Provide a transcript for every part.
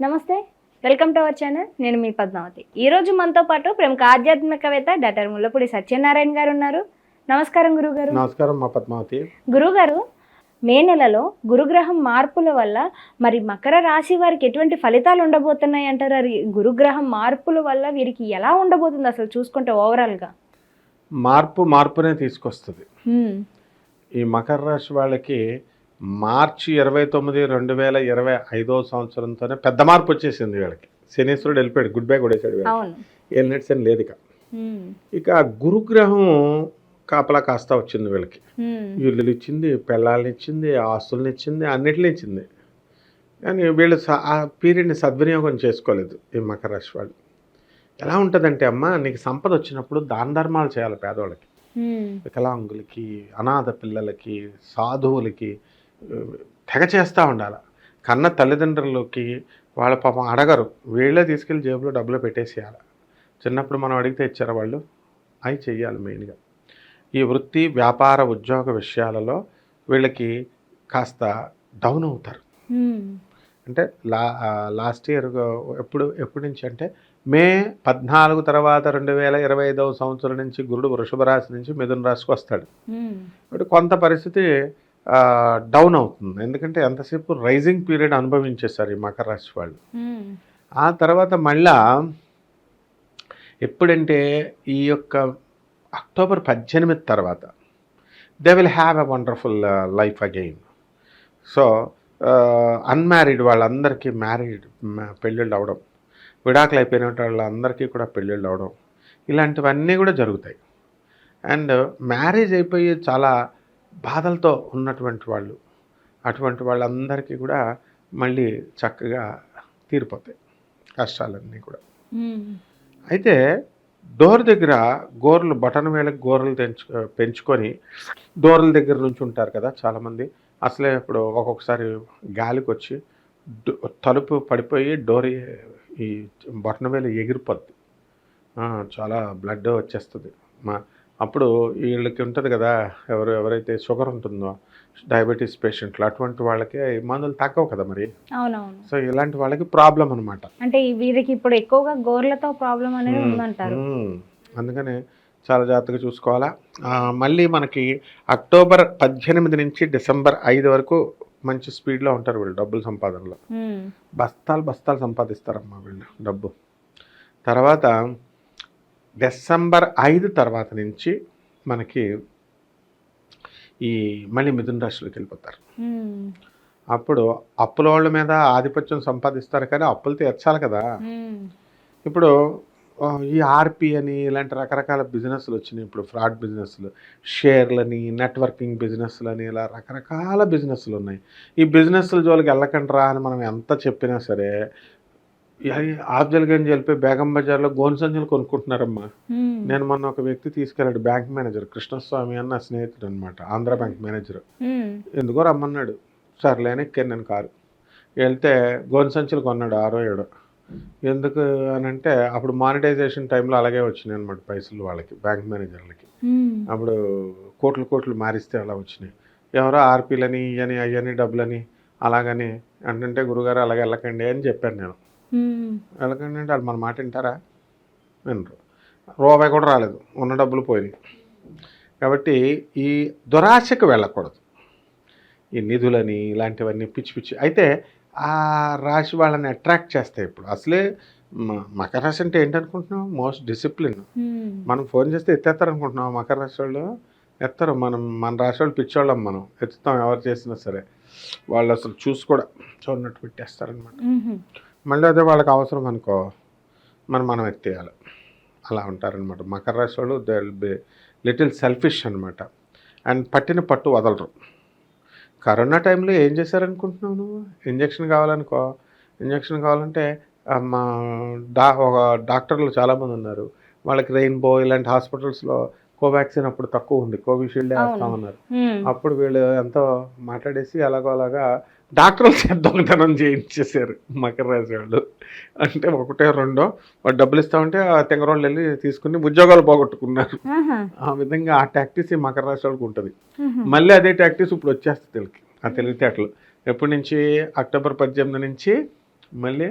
నమస్తే welcome to our channel. నేను మీ పద్మావతి. ఈ రోజు మనతో పాటు ప్రముఖ ఆధ్యాత్మికవేత్త డాక్టర్ ముల్లపూడి సత్యనారాయణ గారు ఉన్నారు. నమస్కారం గురుగారు. నమస్కారం మా పద్మావతి. గురుగారు మే నెలలో గురుగ్రహం మార్పుల వల్ల మరి మకర రాశి వారికి ఎటువంటి ఫలితాలు ఉండబోతున్నాయి అంటారు? అది గురుగ్రహం మార్పుల వల్ల వీరికి ఎలా ఉండబోతుంది అసలు చూసుకుంటే ఓవరాల్గా? మార్పు మార్పునే తీసుకొస్తుంది. ఈ మకర రాశి వాళ్ళకి మార్చి ఇరవై తొమ్మిది రెండు వేల ఇరవై ఐదో సంవత్సరంతోనే పెద్ద మార్పు వచ్చేసింది వీళ్ళకి. శనీశ్వరుడు వెళ్ళిపోయాడు గుడ్ బై కొడేశాడు వెళ్ళినట్టు అని లేదు ఇక. ఇక గురుగ్రహం కాపలా కాస్తా వచ్చింది వీళ్ళకి. ఇల్లులు ఇచ్చింది పెళ్ళాలని ఇచ్చింది ఆస్తుల్ని ఇచ్చింది అన్నిటిని ఇచ్చింది. కానీ వీళ్ళు ఆ పీరియడ్ని సద్వినియోగం చేసుకోలేదు ఈ మకర రాశి వాళ్ళు. ఎలా ఉంటుందంటే అమ్మ నీకు సంపద వచ్చినప్పుడు దాన ధర్మాలు చేయాలి పేదవాళ్ళకి. వికలాంగులకి అనాథ పిల్లలకి సాధువులకి తెగ చేస్తూ ఉండాలి. కన్న తల్లిదండ్రులకి వాళ్ళ పాపం అడగరు. వీళ్ళే తీసుకెళ్ళి జేబులో డబ్బులు పెట్టేసేయాలి. చిన్నప్పుడు మనం అడిగితే ఇచ్చారు వాళ్ళు? అవి చెయ్యాలి మెయిన్గా ఈ వృత్తి వ్యాపార ఉద్యోగ విషయాలలో వీళ్ళకి కాస్త డౌన్ అవుతారు. అంటే లా లాస్ట్ ఇయర్ ఎప్పుడు ఎప్పటి నుంచి అంటే మే పద్నాలుగు తర్వాత రెండు వేల ఇరవై ఐదవ సంవత్సరం నుంచి గురుడు వృషభ రాశి నుంచి మిథున రాశికి వస్తాడు. కొంత పరిస్థితి డౌన్ అవుతుంది. ఎందుకంటే ఎంతసేపు రైజింగ్ పీరియడ్ అనుభవించేశారు ఈ మకర రాశి వాళ్ళు. హ్మ్. ఆ తర్వాత మళ్ళా ఎప్పుడంటే ఈ యొక్క అక్టోబర్ పద్దెనిమిది తర్వాత they will have a wonderful life again so unmarried వాళ్ళందరికీ మ్యారీడ్ పెళ్ళిళ్ళు అవడం. విడాకులు అయిపోయిన వాళ్ళందరికీ కూడా పెళ్ళిళ్ళు అవడం. ఇలాంటివన్నీ కూడా జరుగుతాయి. అండ్ మ్యారేజ్ అయిపోయి చాలా బాధలతో ఉన్నటువంటి వాళ్ళు అటువంటి వాళ్ళందరికీ కూడా మళ్ళీ చక్కగా తీరిపోతాయి కష్టాలన్నీ కూడా. అయితే డోర్ దగ్గర గోర్లు బటన్ వేళకి గోర్లు తెంచు పెంచుకొని డోర్ల దగ్గర నుంచి ఉంటారు కదా చాలామంది. అసలే ఇప్పుడు ఒక్కొక్కసారి గాలికి వచ్చి తలుపు పడిపోయి డోర్ ఈ బటన్ వేలు ఎగిరిపోద్ది. చాలా బ్లడ్ వచ్చేస్తుంది. మా అప్పుడు వీళ్ళకి ఉంటుంది కదా ఎవరు ఎవరైతే షుగర్ ఉంటుందో డయాబెటీస్ పేషెంట్లు అటువంటి వాళ్ళకి ఈ మందులు తగ్గవు కదా మరి అవునవును సో ఇలాంటి వాళ్ళకి ప్రాబ్లం అనమాట అంటే వీరికి ఇప్పుడు ఎక్కువగా గోర్లతో ప్రాబ్లం అనేది. ఉందంటారు. అందుకని చాలా జాగ్రత్తగా చూసుకోవాలా మళ్ళీ మనకి అక్టోబర్ పద్దెనిమిది నుంచి డిసెంబర్ ఐదు వరకు మంచి స్పీడ్లో ఉంటారు వీళ్ళు డబ్బుల సంపాదనలో. బస్తాలు బస్తాలు సంపాదిస్తారమ్మా వీళ్ళు డబ్బు తర్వాత డిసెంబర్ ఐదు తర్వాత నుంచి మనకి ఈ మళ్ళీ మిథున రాశిలోకి వెళ్ళిపోతారు. అప్పుడు అప్పుల వాళ్ళ మీద ఆధిపత్యం సంపాదిస్తారు కానీ అప్పులు తీర్చాలి కదా. ఇప్పుడు ఈ ఆర్పి అని ఇలాంటి రకరకాల బిజినెస్లు వచ్చినాయి ఇప్పుడు ఫ్రాడ్ బిజినెస్లు షేర్లని నెట్వర్కింగ్ బిజినెస్లు అని ఇలా రకరకాల బిజినెస్లు ఉన్నాయి ఈ బిజినెస్ల జోలికి వెళ్ళకండి అని మనం ఎంత చెప్పినా సరే ఆబ్జల్గంజ్ వెళ్ళిపోయి బేగం బజార్లో గోను సంచులు కొనుక్కుంటున్నారమ్మా. మ్మ్. నేను మొన్న ఒక వ్యక్తి తీసుకెళ్ళాడు బ్యాంక్ మేనేజర్ కృష్ణస్వామి అన్న నా స్నేహితుడు అనమాట ఆంధ్ర బ్యాంక్ మేనేజర్. ఎందుకో రమ్మన్నాడు. సర్లేని ఎక్కాను నేను కారు. వెళ్తే గోను సంచులు కొన్నాడు ఆరో ఏడో. ఎందుకు అని అంటే అప్పుడు మానిటైజేషన్ టైంలో అలాగే వచ్చినాయి అనమాట పైసలు వాళ్ళకి బ్యాంక్ మేనేజర్లకి. అప్పుడు కోట్లు కోట్లు మారిస్తే అలా వచ్చినాయి. ఎవరో ఆర్పీలని ఇవని అయ్యని డబ్బులని అలాగని అంటే గురుగారు అలాగే వెళ్ళకండి అని చెప్పాను నేను. వెళ్ళకండి అంటే వాళ్ళు మన మాట వింటారా? వినరు. రూపాయి కూడా రాలేదు. ఉన్న డబ్బులు పోయినాయి. కాబట్టి ఈ దురాశకు వెళ్ళకూడదు. ఈ నిధులని ఇలాంటివన్నీ పిచ్చి పిచ్చి. అయితే ఆ రాశి వాళ్ళని అట్రాక్ట్ చేస్తాయి ఇప్పుడు అసలే మకర రాశి అంటే ఏంటనుకుంటున్నాం మోస్ట్ డిసిప్లిన్ మ్మ్. మనం ఫోన్ చేస్తే ఎత్తేస్తారు అనుకుంటున్నాం మకర రాశి వాళ్ళు? ఎత్తరు. మనం మన రాశి వాళ్ళు పిచ్చోళ్ళం మనం. ఎత్తుతాం ఎవరు చేసినా సరే. వాళ్ళు అసలు చూసి కూడా చూడనట్టు పెట్టేస్తారనమాట మ్మ్. మళ్ళీ అదే వాళ్ళకి అవసరం అనుకో మనం మనం ఎత్తేయాలి అలా ఉంటారనమాట మకర రాశి వాళ్ళు దే బి లిటిల్ సెల్ఫిష్ అనమాట అండ్ పట్టిన పట్టు వదలరు. కరోనా టైంలో ఏం చేశారనుకుంటున్నావు నువ్వు? ఇంజక్షన్ కావాలనుకో ఇంజక్షన్ కావాలంటే మా డా ఒక డాక్టర్లు చాలామంది ఉన్నారు. వాళ్ళకి రెయిన్బో ఇలాంటి హాస్పిటల్స్లో కోవాక్సిన్ అప్పుడు తక్కువ ఉంది. కోవిషీల్డ్ వేస్తామన్నారు. అప్పుడు వీళ్ళు ఎంతో మాట్లాడేసి అలాగో అలాగా డాక్టర్లు దొంగతనం చేయించేసారు మకర రాశి వాళ్ళు. అంటే ఒకటే రెండో వాడు డబ్బులు ఇస్తామంటే ఆ తెంగరోళ్ళు వెళ్ళి తీసుకుని ఉద్యోగాలు పోగొట్టుకున్నారు. ఆ విధంగా ఆ టాక్టీస్ ఈ మకర రాశి వాళ్ళకి ఉంటుంది. మళ్ళీ అదే టాక్టీస్ ఇప్పుడు వచ్చేస్తుంది వీళ్ళకి ఆ తెలివితేటలు. ఎప్పటి నుంచి? అక్టోబర్ పద్దెనిమిది నుంచి మళ్ళీ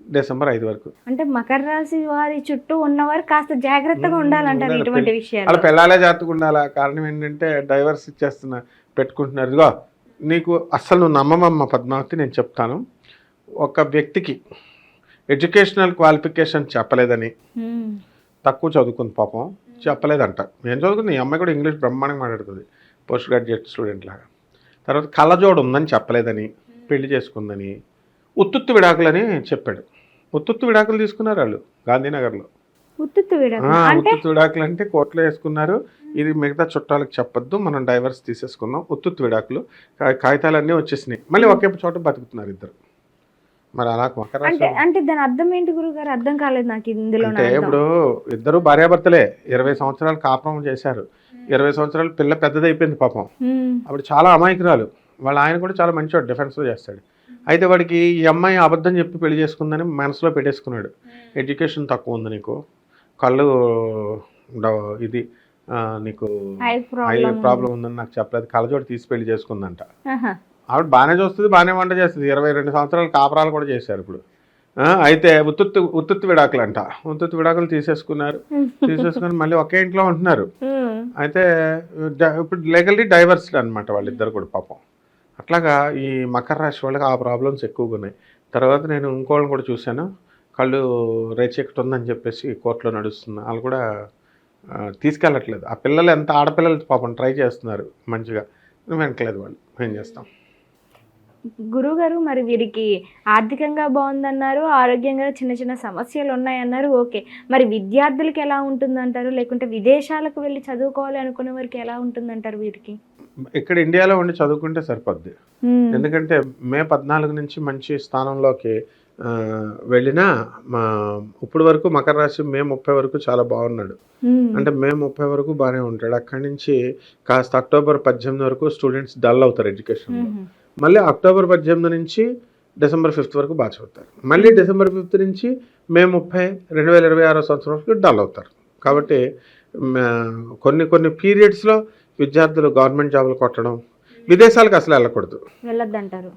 డిసెంబర్ ఐదు వరకు. అంటే మకర రాశి వారి చుట్టూ ఉన్నవారు కాస్త జాగ్రత్తగా. ఉండాలంటారు ఉండాలి. ఇటువంటి విషయాలు పిల్లలే జాగ్రత్తగా ఉండాలా? కారణం ఏంటంటే డైవర్స్ ఇచ్చేస్తున్నా పెట్టుకుంటున్నారు. ఇదిగో నీకు అస్సలు నువ్వు నమ్మమమ్మ పద్మావతి నేను చెప్తాను. ఒక వ్యక్తికి ఎడ్యుకేషనల్ క్వాలిఫికేషన్ చెప్పలేదని. తక్కువ చదువుకుంది పాపం. చెప్పలేదంట. నేను చదువుకుంది? ఈ అమ్మాయి కూడా ఇంగ్లీష్ బ్రహ్మాండంగా మాట్లాడుతుంది. పోస్ట్ గ్రాడ్యుయేట్ స్టూడెంట్ లాగా. తర్వాత కళ్ళజోడు ఉందని చెప్పలేదని పెళ్ళి చేసుకుందని ఉత్తుత్తు విడాకులని చెప్పాడు. ఉత్తుత్తు విడాకులు తీసుకున్నారు వాళ్ళు గాంధీనగర్లో. ఉత్తుత్తు విడాకులు. అంటే కోర్టులో వేసుకున్నారు. ఇది మిగతా చుట్టాలకు చెప్పొద్దు మనం డైవర్స్ తీసేసుకుందాం ఉత్తుత్తు విడాకులు. కాగితాలన్నీ వచ్చేసినాయి. మళ్ళీ ఒకే చోట బతుకుతున్నారు ఇద్దరు. మరి అలా అంటే దాని అర్థం ఏంటి గురుగారు? అర్థం కాలేదు నాకు ఇందులో అంటే ఇప్పుడు ఇద్దరు భార్యాభర్తలే ఇరవై సంవత్సరాలు కాపురం చేశారు. ఇరవై సంవత్సరాలు పిల్ల పెద్దదైపోయింది పాపం. అప్పుడు చాలా అమాయకురాలు. వాళ్ళ ఆయన కూడా చాలా మంచివాడు డిఫెన్స్లో చేస్తాడు. అయితే వాడికి ఈ అమ్మాయి అబద్ధం చెప్పి పెళ్ళి చేసుకుందని మనసులో పెట్టేసుకున్నాడు. ఎడ్యుకేషన్ తక్కువ ఉంది నీకు. కళ్ళు ఇది నీకు ప్రాబ్లం ఉందని నాకు చెప్పలేదు. కళ్ళజోడు తీసి పెళ్ళి చేసుకుందంట. ఆవిడ బాగానే చూస్తుంది బాగానే వంట చేస్తుంది. ఇరవై రెండు సంవత్సరాలు కాపురాలు కూడా చేశారు ఇప్పుడు. అయితే ఉత్తుత్తు ఉత్తుత్తు విడాకులు అంట ఉత్తుత్తు విడాకులు తీసేసుకున్నారు. తీసేసుకుని మళ్ళీ ఒకే ఇంట్లో ఉంటున్నారు. అయితే ఇప్పుడు లీగల్లీ డైవర్స్డ్ అనమాట వాళ్ళిద్దరు కూడా పాపం. అట్లాగా ఈ మకర రాశి వాళ్ళకి ఆ ప్రాబ్లమ్స్ ఎక్కువగా ఉన్నాయి. తర్వాత నేను ఇంకోళ్ళని కూడా చూశాను. కళ్ళు రేచెక్కటి ఉందని చెప్పేసి కోర్టులో నడుస్తుంది వాళ్ళు కూడా తీసుకెళ్ళట్లేదు. ఆ పిల్లలు ఎంత ఆడపిల్లలు పాపం ట్రై చేస్తున్నారు మంచిగా వెనకలేదు వాళ్ళు. ఏం చేస్తాం? గురువు గారు మరి వీరికి ఆర్థికంగా బాగుందన్నారు ఆరోగ్యంగా చిన్న చిన్న సమస్యలు ఉన్నాయన్నారు ఓకే. మరి విద్యార్థులకి ఎలా ఉంటుందంటారు? లేకుంటే విదేశాలకు వెళ్ళి చదువుకోవాలి అనుకునే వారికి ఎలా ఉంటుందంటారు వీరికి? ఇక్కడ ఇండియాలో ఉండి చదువుకుంటే సరిపోద్ది. ఎందుకంటే మే పద్నాలుగు నుంచి మంచి స్థానంలోకి వెళ్ళినా మా ఇప్పుడు వరకు మకర రాశి మే ముప్పై వరకు చాలా బాగున్నాడు. అంటే మే ముప్పై వరకు బాగానే ఉంటాడు. అక్కడి నుంచి కాస్త అక్టోబర్ పద్దెనిమిది వరకు స్టూడెంట్స్ డల్ అవుతారు ఎడ్యుకేషన్లో. మళ్ళీ అక్టోబర్ పద్దెనిమిది నుంచి డిసెంబర్ ఫిఫ్త్ వరకు బాగా చదువుతారు. మళ్ళీ డిసెంబర్ ఫిఫ్త్ నుంచి మే ముప్పై రెండు వేల ఇరవై ఆరో సంవత్సరం వరకు డల్ అవుతారు. కాబట్టి కొన్ని కొన్ని పీరియడ్స్లో విద్యార్థులు గవర్నమెంట్ జాబులు కొట్టడం విదేశాలకు అసలు వెళ్ళకూడదు. వెళ్ళొద్దంటారు.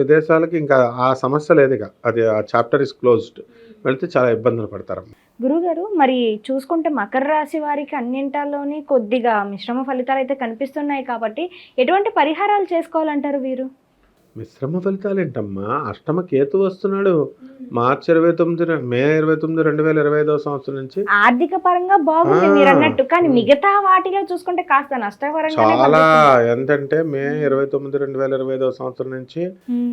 విదేశాలకి ఇంకా ఆ సమస్య లేదు ఇక. అది ఆ చాప్టర్ ఇస్ క్లోజ్డ్. వెళ్తే చాలా ఇబ్బందులు పడతారు. గురుగారు మరి చూసుకుంటే మకర రాశి వారికి అన్నింటాల్లోని కొద్దిగా మిశ్రమ ఫలితాలు అయితే కనిపిస్తున్నాయి కాబట్టి ఎటువంటి పరిహారాలు చేసుకోవాలంటారు వీరు? మిశ్రమ ఫలితాలు ఏంటమ్మా అష్టమ కేతు వస్తున్నాడు. మార్చి ఇరవై తొమ్మిది మే ఇరవై తొమ్మిది రెండు వేల ఇరవై ఐదో సంవత్సరం నుంచి ఆర్థిక పరంగా బాగుంది. మీరు అన్నట్టు కానీ మిగతా వాటిలో చూసుకుంటే కాస్త నష్టపరంగానే చాలా. ఎంతంటే మే ఇరవై తొమ్మిది రెండు వేల ఇరవై ఐదో సంవత్సరం నుంచి.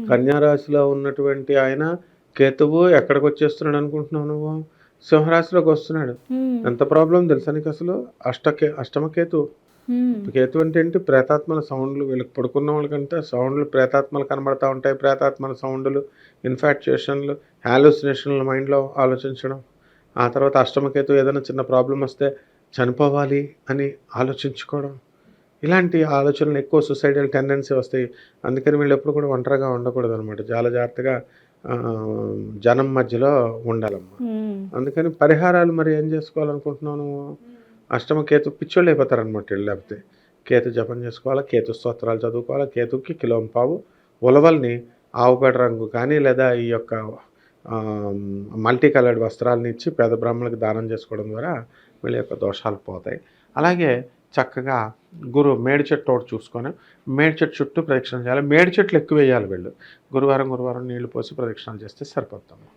కన్యారాశిలో ఉన్నటువంటి ఆయన కేతువు ఎక్కడికి వచ్చేస్తున్నాడు అనుకుంటున్నావు నువ్వు? సింహరాశిలోకి వస్తున్నాడు. ఎంత ప్రాబ్లం తెలుసా నీకు అసలు? అష్టకే అష్టమ కేతు అంటే ఏంటి? ప్రేతాత్మల సౌండ్లు వీళ్ళకి పడుకున్న వాళ్ళకంటే సౌండ్లు ప్రేతాత్మలు కనబడతా ఉంటాయి. ప్రేతాత్మల సౌండ్లు ఇన్ఫాక్చుయేషన్లు హాలుసినేషన్లు మైండ్లో ఆలోచించడం. ఆ తర్వాత అష్టమకేతు ఏదైనా చిన్న ప్రాబ్లం వస్తే చనిపోవాలి అని ఆలోచించుకోవడం. ఇలాంటి ఆలోచనలు ఎక్కువ సూసైడల్ టెండెన్సీ వస్తాయి. అందుకని వీళ్ళు ఎప్పుడు కూడా ఒంటరిగా ఉండకూడదు అనమాట చాలా జాగ్రత్తగా జనం మధ్యలో ఉండాలమ్మా. మ్మ్. అందుకని పరిహారాలు మరి ఏం చేసుకోవాలనుకుంటున్నావు నువ్వు? అష్టమ కేతు పిచ్చోళ్ళు అయిపోతారు అనమాట వీళ్ళు. లేకపోతే కేతు జపం చేసుకోవాలా కేతు స్తోత్రాలు చదువుకోవాలా కేతుకి కిలోం పావు. ఉలవల్ని ఆవుపేట రంగు కానీ లేదా ఈ యొక్క మల్టీ కలర్డ్ వస్త్రాలను ఇచ్చి పేద బ్రాహ్మణులకు దానం చేసుకోవడం ద్వారా వీళ్ళ యొక్క దోషాలు పోతాయి. అలాగే చక్కగా గురు మేడి చెట్టు ఒకటి చూసుకొని మేడి చెట్టు చుట్టూ ప్రదక్షిణ చేయాలి. మేడి చెట్లు ఎక్కువ వేయాలి వీళ్ళు. గురువారం గురువారం నీళ్ళు పోసి ప్రదక్షిణలు చేస్తే సరిపోతాము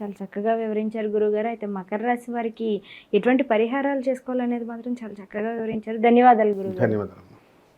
చాలా చక్కగా వివరించారు గురుగారు. అయితే మకర రాశి వారికి ఎటువంటి పరిహారాలు చేసుకోవాలనేది మాత్రం చాలా చక్కగా వివరించారు. ధన్యవాదాలు గురుగారు. ధన్యవాదాలు.